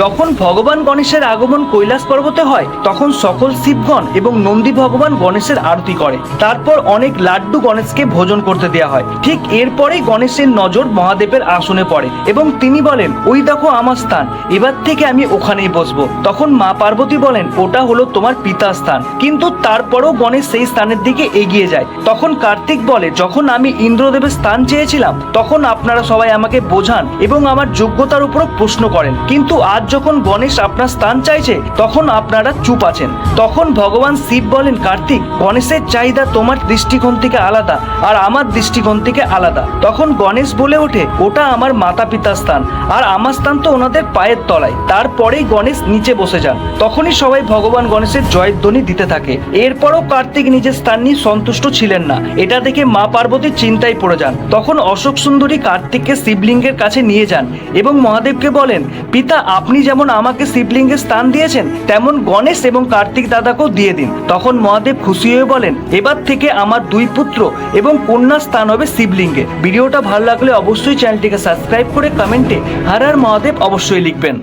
যখন ভগবান গণেশের আগমন কৈলাস পর্বতে হয়, তখন সকল শিবগণ এবং নন্দী ভগবান গণেশের আরতি করে। তারপর অনেক লাড্ডু গণেশকে ভোজন করতে দেওয়া হয়। ঠিক এরপরেই গণেশের নজর মহাদেবের আসনে পড়ে এবং তিনি বলেন, ওই দেখো আমার স্থান, এবার থেকে আমি ওখানেই বসবো। তখন মা পার্বতী বলেন, ওটা হলো তোমার পিতা স্থান। কিন্তু তারপরেও গণেশ সেই স্থানের দিকে এগিয়ে যায়। তখন কার্তিক বলে, যখন আমি ইন্দ্রদেবের স্থান চেয়েছিলাম, তখন আপনারা সবাই আমাকে বোঝান এবং আমার যোগ্যতার উপরও প্রশ্ন করেন। কিন্তু আজ যখন গণেশ আপনার স্থান চাইছে, তখন আপনারা চুপ আছেন। তখন ভগবান শিব বলেন, কার্তিক, গণেশের চাহিদা তোমার দৃষ্টিকোণ থেকে আলাদা আর আমার দৃষ্টিকোণ থেকে আলাদা। তখন গণেশ বলে ওঠে, ওটা আমার মাতা পিতার স্থান আর আমার স্থান তো ওনাদের পায়ের তলায়। তারপরেই গণেশ নিচে বসে যান। তখনই সবাই ভগবান গণেশের জয়ধ্বনি দিতে থাকে। এরপরও কার্তিক নিজের স্থান নিয়ে সন্তুষ্ট ছিলেন না। এটা দেখে মা পার্বতী চিন্তায় পড়ে যান। তখন অশোক সুন্দরী কার্তিককে শিবলিঙ্গের কাছে নিয়ে যান এবং মহাদেবকে বলেন, পিতা, আপনি যেমন আমাকে শিবলিঙ্গের স্থান দিয়েছেন, তেমন গণেশ এবং কার্তিক দাদাকেও দিয়ে দিন। তখন মহাদেব খুশি হয়ে বলেন, এবার থেকে আমার দুই পুত্র এবং কন্যা স্থান হবে শিবলিঙ্গে। ভিডিওটা ভালো লাগলে অবশ্যই চ্যানেলটিকে সাবস্ক্রাইব করে কমেন্টে হারার হর মহাদেব অবশ্যই লিখবেন।